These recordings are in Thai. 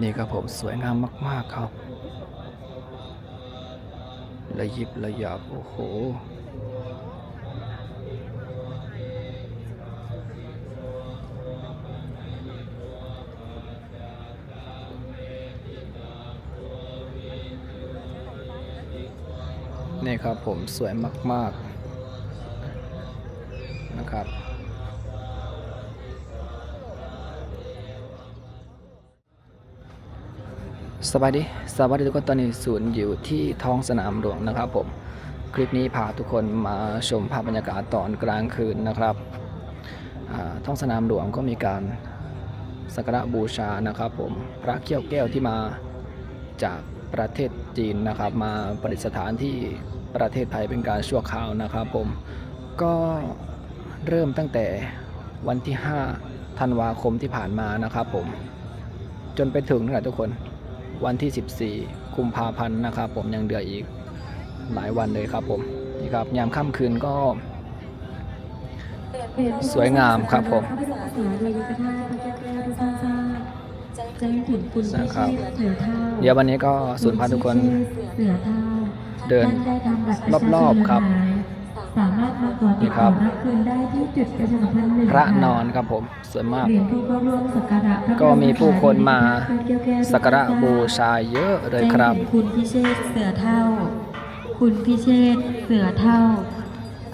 นี่ครับผมสวยงามมาก ๆ ครับระยิบระยับโอ้โห นี่ครับผมสวยมาก ๆ สวัสดีสวัสดีทุกคนตอนนี้ศูนย์อยู่ที่ท้องสนามหลวงนะครับผม คลิปนี้พาทุกคนมาชมภาพบรรยากาศตอนกลางคืนนะครับท้องสนามหลวงก็มีการสักการะบูชานะครับผมพระเขี้ยวแก้วที่มาจากประเทศจีนนะครับ มาประดิษฐานที่ประเทศไทยเป็นการชั่วคราวนะครับผมก็เริ่มตั้งแต่วันที่5ธันวาคมที่ผ่านมานะครับผมจนไปถึงนะทุกคน วันที่ 14กุมภาพันธ์นะครับ ผมยังเดืออีกหลายวันเลยครับผมนี่ครับยามค่ำคืนก็ สวยงามครับผมนาเลยกระทาพระเจ้าแก้วที่สร้างสร้างใจถึงคุณพิเดี๋ยววันนี้ก็ศูนพาทุกคนเดินรอบๆครับ นี่ดครัต่อบรับคืนได้ที่จุดประชาสัมพันธ์หนึ่งพระนอนครับผมสวยมากเหรียญผู้เข้าร่วมสักการะพระก็มีผู้คนมาพระแก้วแก้วที่สักการะบูชาเยอะเลยครับใจถึงคุณพิเชษเสือเท่า คุณพิเชษเสือเท่า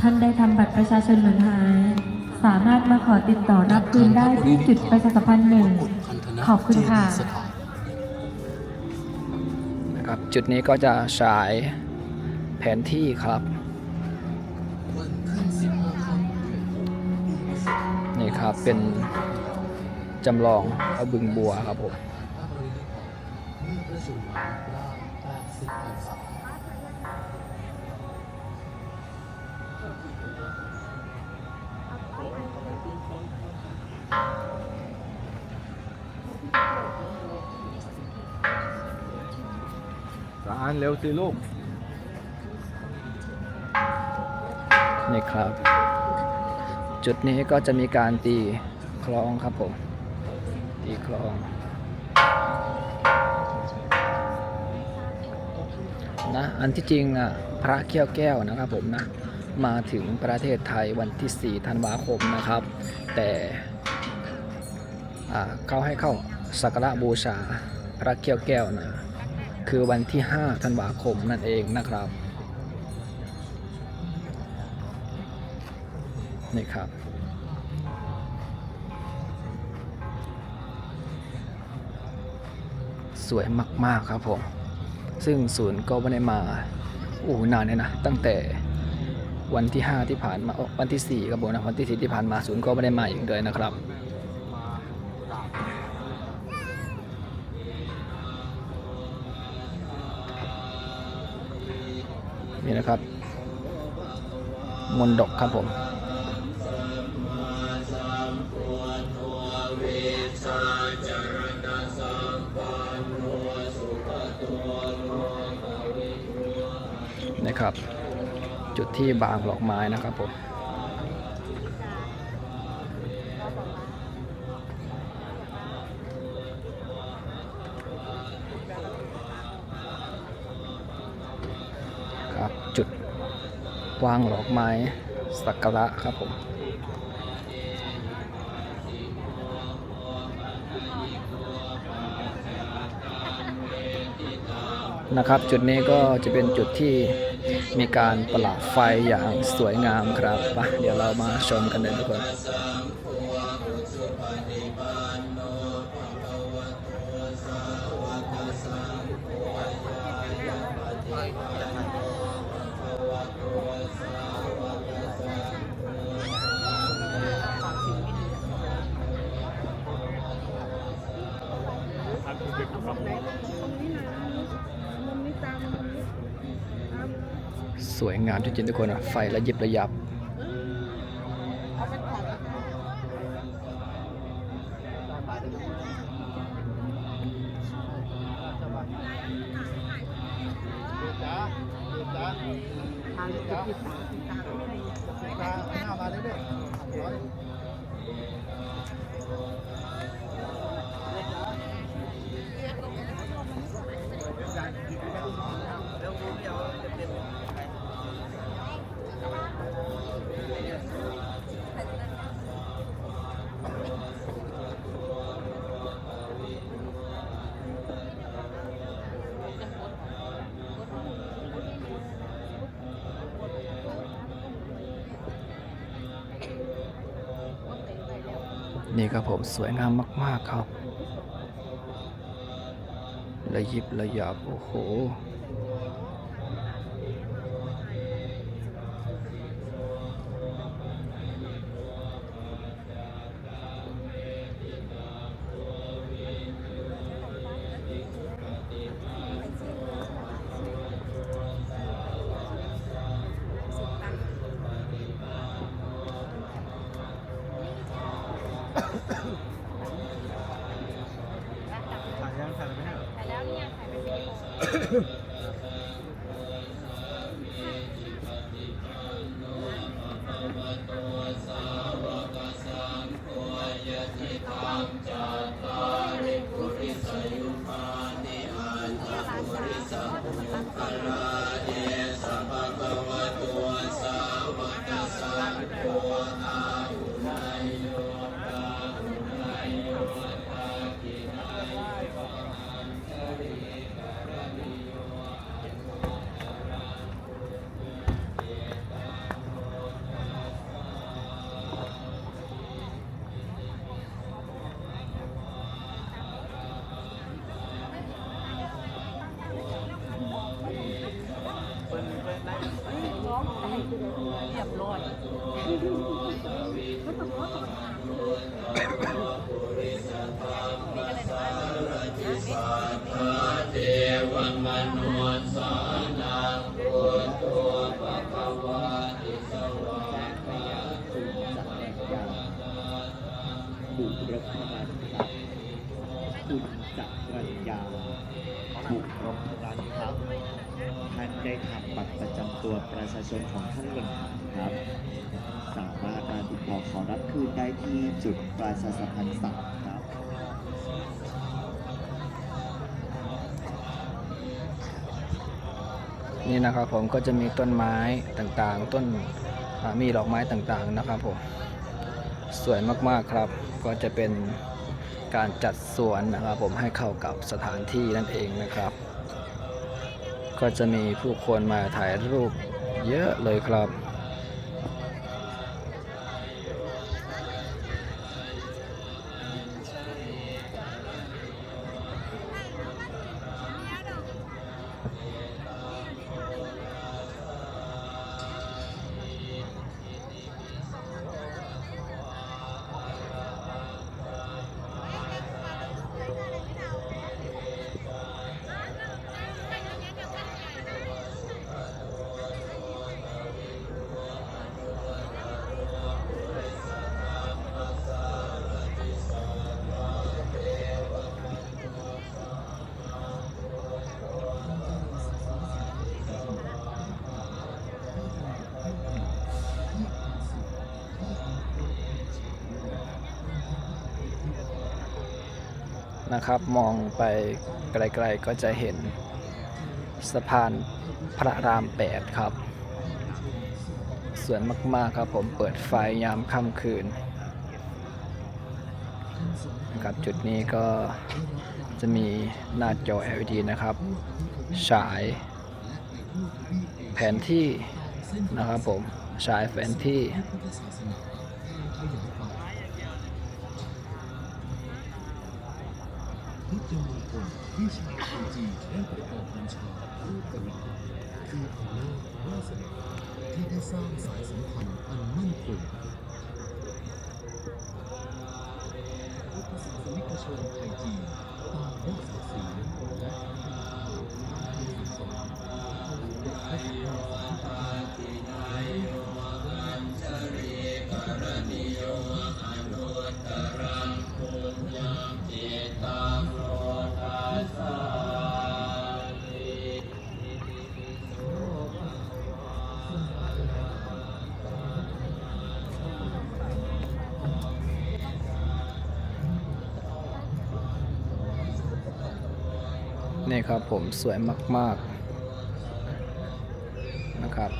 ท่านได้ทำบัตรประชาชนหล่นหายสามารถมาขอติดต่อรับคืนได้ที่จุดประชาสัมพันธ์หนึ่งขอบคุณค่ะนะครับจุดนี้ก็จะฉายแผนที่ครับ นี่ครับเป็นจำลองเอาบึงบัวครับผมสารเร็วสิลูกนี่ครับ จุดนี้ก็จะมีการตีคลองครับผม ตีคลอง นะ อันที่จริงอะพระเขี้ยวแก้วนะครับผมนะ มาถึงประเทศไทยวันที่ 4 ธันวาคมนะครับ แต่อ่าเขาให้เข้าสักการะบูชาพระเขี้ยวแก้วนะ คือวันที่ 5 ธันวาคมนั่นเองนะครับ นี่ครับ สวยมากๆครับผม ซึ่งศูนย์ก็ไม่ได้มาโอ้นานเลยนะตั้งแต่วันที่ 5 ที่ผ่านมาโอ้วันที่ 4ครับผมนะวันที่ 4 ที่ผ่านมาศูนย์ก็ไม่ได้มาอีกเลยนะครับนี่นะครับมนดกครับผม ครับ จุดที่บางหลอกไม้นะครับผมครับจุดวางหลอกไม้สักการะครับผมนะครับจุดนี้ก็จะเป็นจุดที่ มีการประหลาดไฟอย่างสวยงามครับไปเดี๋ยวเรามาชมกันเลยทุกคน สวยงามจริงๆทุกคนอะไฟระยิบระยับเนี่ครับผมสวยงามมาก ๆ ครับ ระยิบระยับ โอ้โห Don't go. คุณจักรัญญาบุรพรันครับ ท่านได้ทำบัตรประจำตัวประชาชนของท่านหล่นหายครับ สามารถมาติดต่อขอรับคืนได้ที่จุดประชาสัมพันธ์สามครับนี่นะครับผมก็จะมีต้นไม้ต่างๆ ต้นมีดอกไม้ต่างๆนะครับผมสวยมากๆครับ ก็จะเป็น การจัดสวนนะครับผมให้เข้ากับสถานที่นั่นเองนะครับ ก็จะมีผู้คนมาถ่ายรูปเยอะเลยครับ นะครับ มองไปไกลๆก็จะเห็นสะพานพระราม 8 ครับ สวยมากๆครับผมเปิดไฟยามค่ำคืนนะครับจุดนี้ก็จะมีหน้าจอ LED นะครับ ฉายแผนที่นะครับผมฉายแผนที่ พุทธมงคลที่ชาวจีนได้ประกอบบูชารูปกระดิ่งคืออำนาจวาสนาที่ได้สร้างสายสัมพันธ์อันมั่นคงพุทธศาสนิกชน นี่ครับผมสวยมาก ๆ นะครับ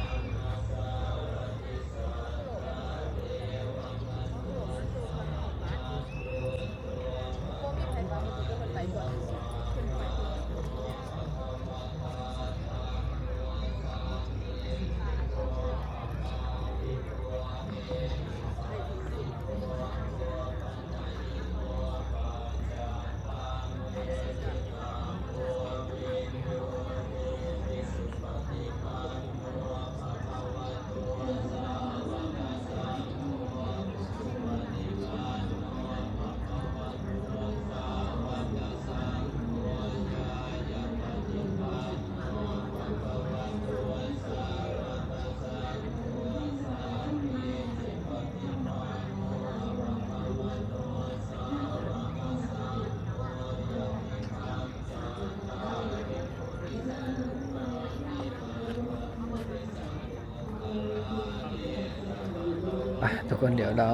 กคนเดี๋ยวเรา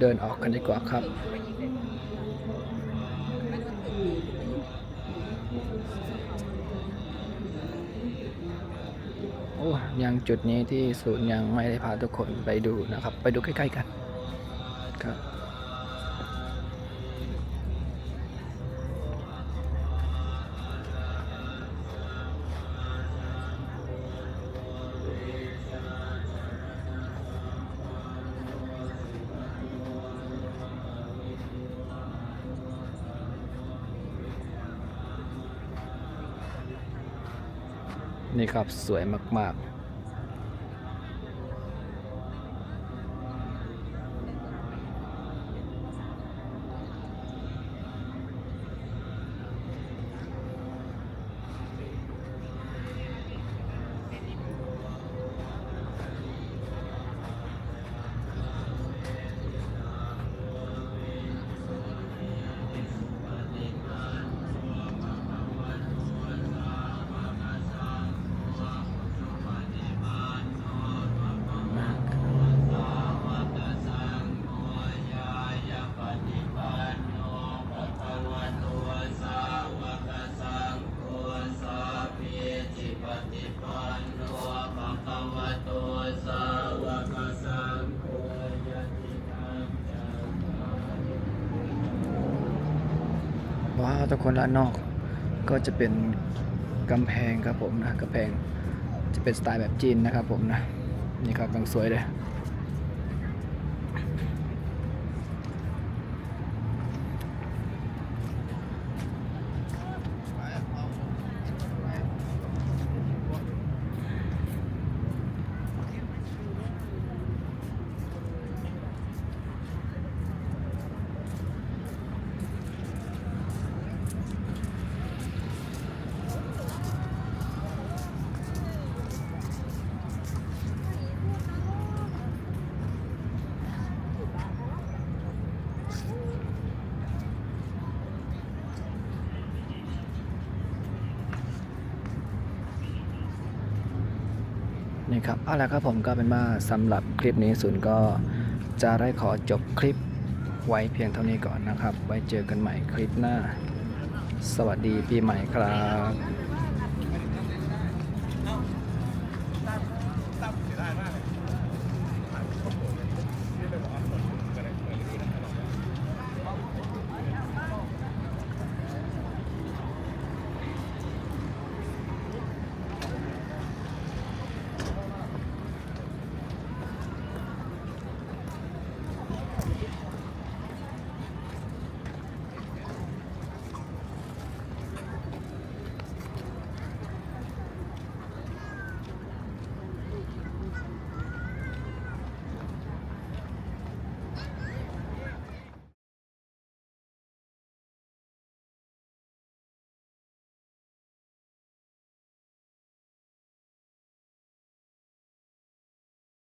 เดินออกกันดีกว่าครับ โอ้ยังจุดนี้ที่ศูนย์ยังไม่ได้พาทุกคนไปดูนะครับ ไปดูใกล้ ๆ กันครับ นี่ครับสวยมาก ๆ ทุกคนร้านนอก ก็จะเป็นกำแพงครับผมนะกำแพงจะเป็นสไตล์แบบจีนนะครับผมนะนี่ครับกำลังสวยเลย ครับเอาละครับผมก็เป็นว่าสำหรับคลิปนี้ศูนย์ก็จะได้ขอจบคลิปไว้เพียงเท่านี้ก่อนนะครับ ไว้เจอกันใหม่คลิปหน้า สวัสดีปีใหม่ครับ